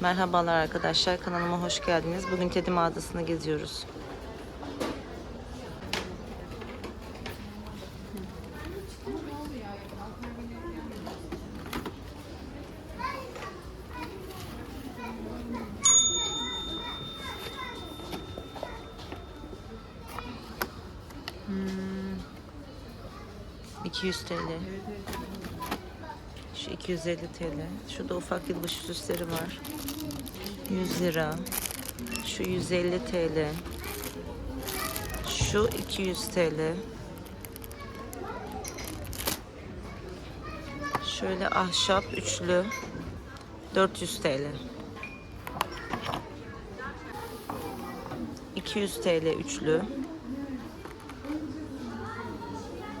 Merhabalar arkadaşlar kanalıma hoş geldiniz. Bugün Tedi mağazasını geziyoruz. Hmm. 200 TL. Şu 250 TL. Şurada ufak yılbaşı süsleri var. 100 lira. Şu 150 TL. Şu 200 TL. Şöyle ahşap üçlü 400 TL. 200 TL üçlü.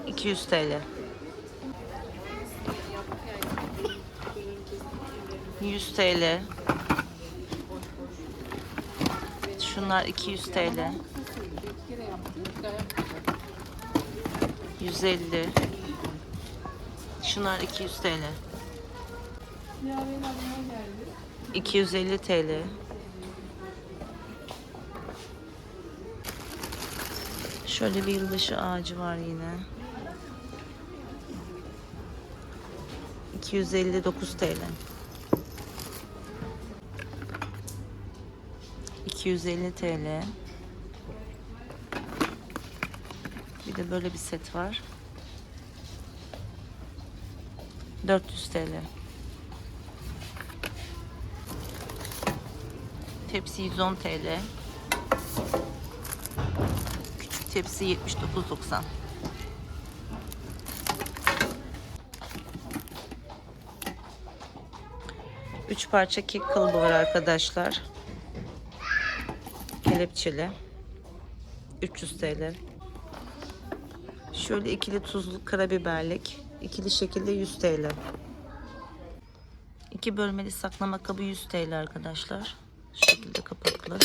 200 TL. 100 TL. Şunlar 200 TL. 150. Şunlar 200 TL. 250 TL. Şöyle bir yılbaşı ağacı var yine. 259 TL. 250 TL. Bir de böyle bir set var. 400 TL. Tepsi 110 TL. Küçük tepsi 79.90. Üç parça kek kalıbı var arkadaşlar. Kelepçeli. 300 TL. Şöyle ikili tuzlu karabiberlik. ikili şekilde 100 TL. İki bölmeli saklama kabı 100 TL arkadaşlar. Şu şekilde kapaklı.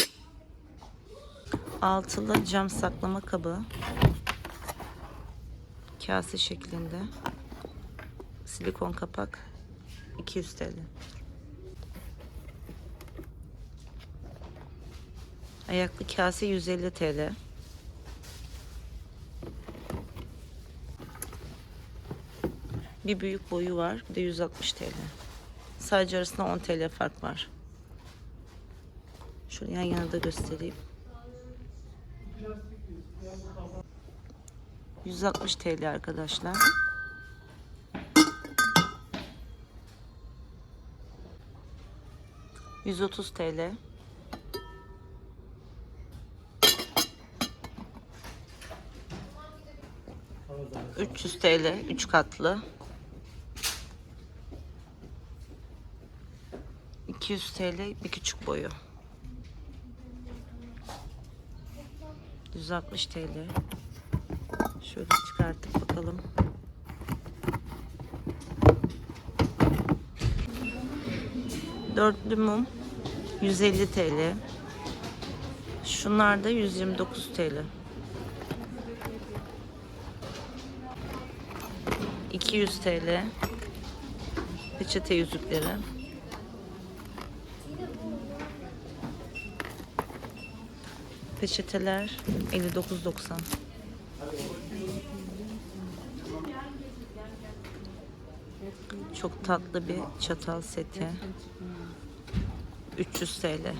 Altılı cam saklama kabı. Kase şeklinde. Silikon kapak. 200 TL. Ayaklı kase 150 TL. Bir büyük boyu var. Bir de 160 TL. Sadece arasında 10 TL fark var. Şöyle yan yana da göstereyim. 160 TL arkadaşlar. ...130 TL. 300 TL 3 katlı. 200 TL bir küçük boyu. 160 TL. Şöyle çıkartıp bakalım. Dörtlü mum 150 TL. Şunlar da 129 TL. 200 TL. Peçete yüzükleri. Peçeteler 59.90. Çok tatlı bir çatal seti. 300 TL.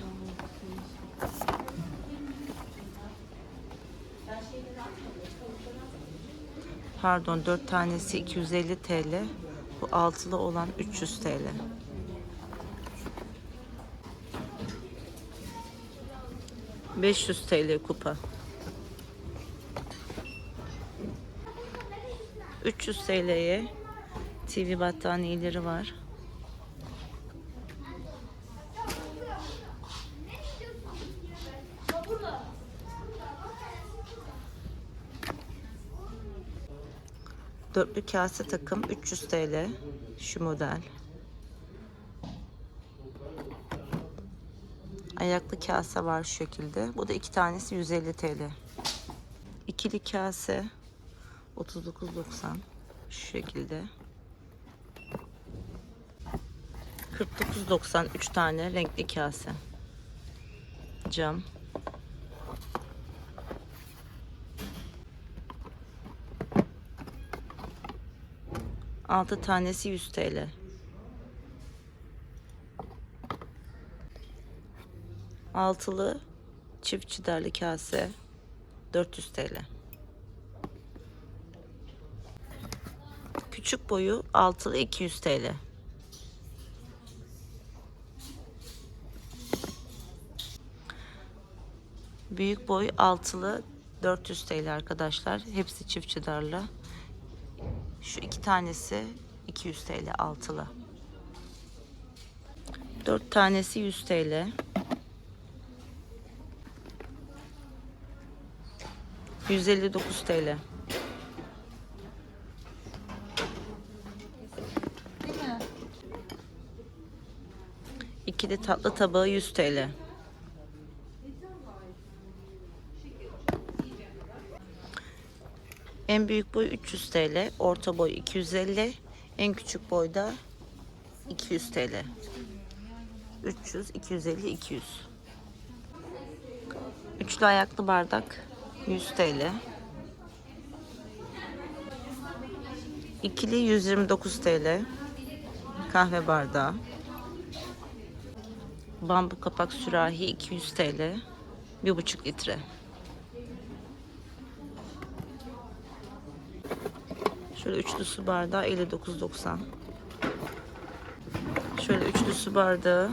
Pardon 4 tanesi 250 TL. Bu altılı olan 300 TL. ...500 TL kupa. 300 TL'ye TV battaniyeleri var. Dörtlü kase takım 300 TL. Şu model. Ayaklı kase var şu şekilde. Bu da iki tanesi 150 TL. İkili kase 39.90 şu şekilde. 49.90 3 tane renkli kase. Cam. Altı tanesi 100 TL. Altılı çift çiderli kase 400 TL. Küçük boyu altılı 200 TL. Büyük boy altılı 400 TL arkadaşlar. Hepsi çift çıdarlı. Şu iki tanesi 200 TL altılı. 4 tanesi 100 TL. 159 TL. İkili tatlı tabağı 100 TL. En büyük boy 300 TL, orta boy 250, en küçük boy da 200 TL. 300, 250, 200. Üçlü ayaklı bardak 100 TL. İkili 129 TL. Kahve bardağı. Bambu kapak sürahi 200 TL. 1,5 litre. Şöyle üçlü su bardağı 59.90. Şöyle üçlü su bardağı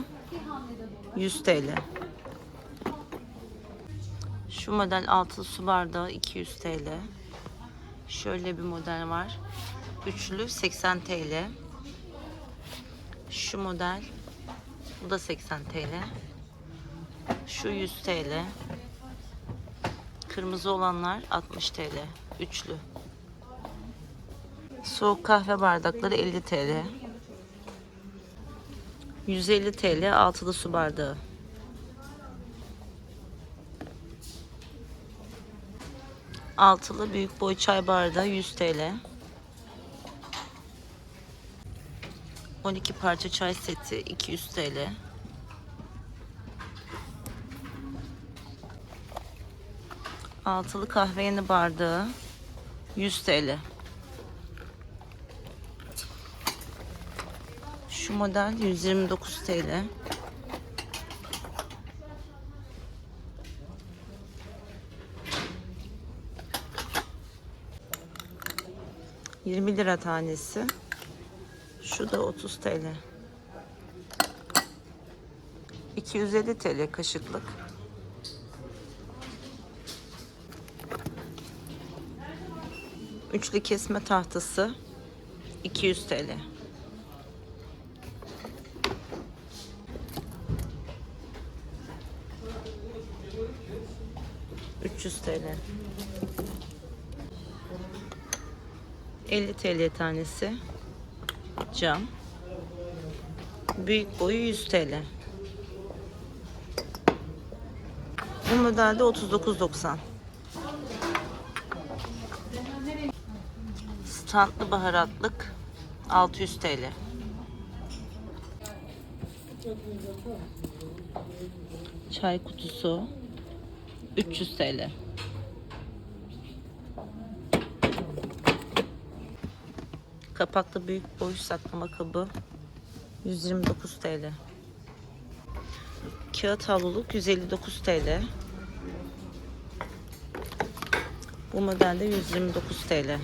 100 TL. Şu model altılı su bardağı 200 TL. Şöyle bir model var. Üçlü 80 TL. Şu model bu da 80 TL. Şu 100 TL. Kırmızı olanlar 60 TL. Üçlü. Soğuk kahve bardakları 50 TL. 150 TL altılı su bardağı. Altılı büyük boy çay bardağı 100 TL. 12 parça çay seti 200 TL. Altılı kahve yeni bardağı 100 TL. Şu model 129 TL. Yirmi lira tanesi. Şu da 30 TL. 250 TL kaşıklık. Üçlü kesme tahtası 200 TL. Üç yüz TL. 50 TL tanesi. Cam. Büyük boyu 100 TL. Bu modelde 39.90. Standlı baharatlık 600 TL. Çay kutusu 300 TL. Kapaklı büyük boy saklama kabı 129 TL. Kağıt havluluk 159 TL. Bu modelde 129 TL.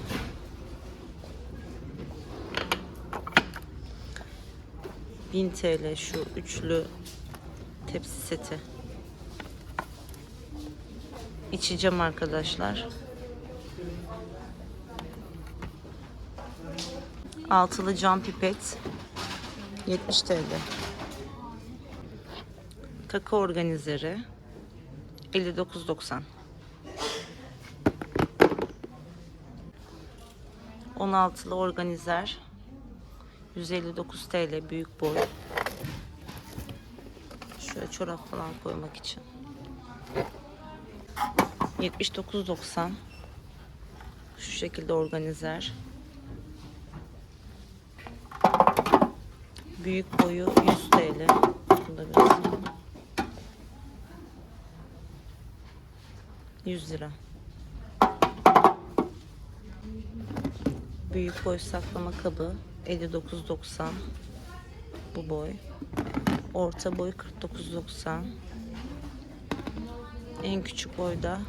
Bin TL şu üçlü tepsi seti. İçeceğim arkadaşlar. Altılı cam pipet 70 TL. Takı organizeri 59.90. 16'lı organizer 159 TL büyük boy. Şöyle çorap falan koymak için. 79.90 Şu şekilde organizer. Büyük boyu 100 TL. Bunu da göstereyim. 100 lira. Büyük boy saklama kabı 59.90 bu boy. Orta boy 49.90. En küçük boyda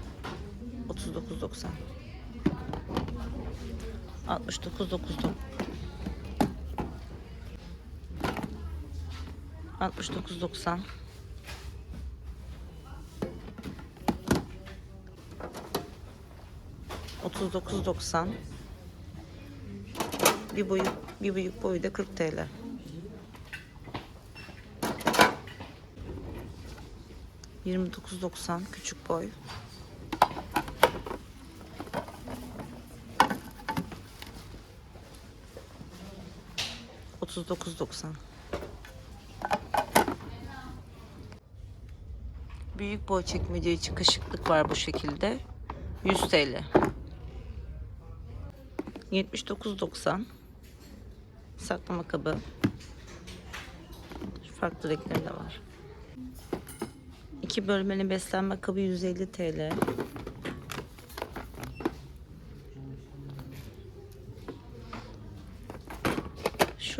39.90. 69.90. 69.90. Otuz dokuz doksan. Bir boyu bir büyük boyu da 40 TL. Yirmi dokuz doksan küçük boy. Otuz dokuz doksan. Büyük boy çekmece için kaşıklık var bu şekilde. 100 TL. 79.90 saklama kabı. Farklı renkleri de var. İki bölmeli beslenme kabı 150 TL.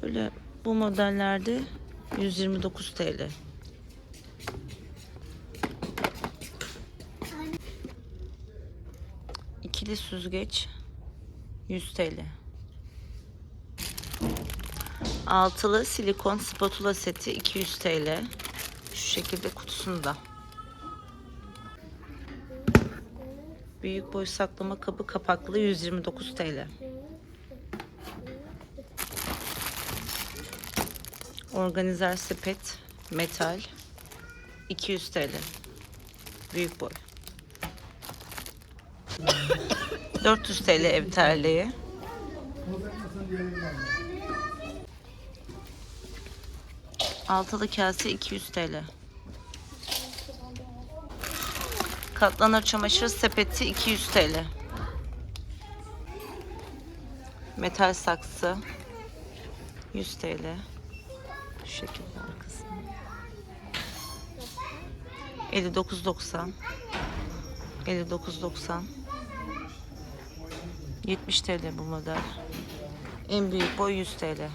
Şöyle bu modellerde 129 TL. İkili süzgeç 100 TL. Altılı silikon spatula seti 200 TL. Şu şekilde kutusunda. Büyük boy saklama kabı kapaklı 129 TL. Organizer sepet metal 200 TL. Büyük boy. 400 TL ev terliği. Altılı kase 200 TL. Katlanır çamaşır sepeti 200 TL. Metal saksı 100 TL. Şekilde arkası. 59.90 59.90 70 TL bu model. En büyük boy 100 TL.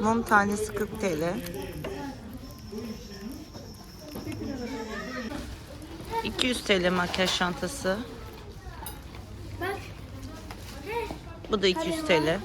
Mum tanesi 40 TL. 200 TL makyaj çantası. Bu da 200 TL.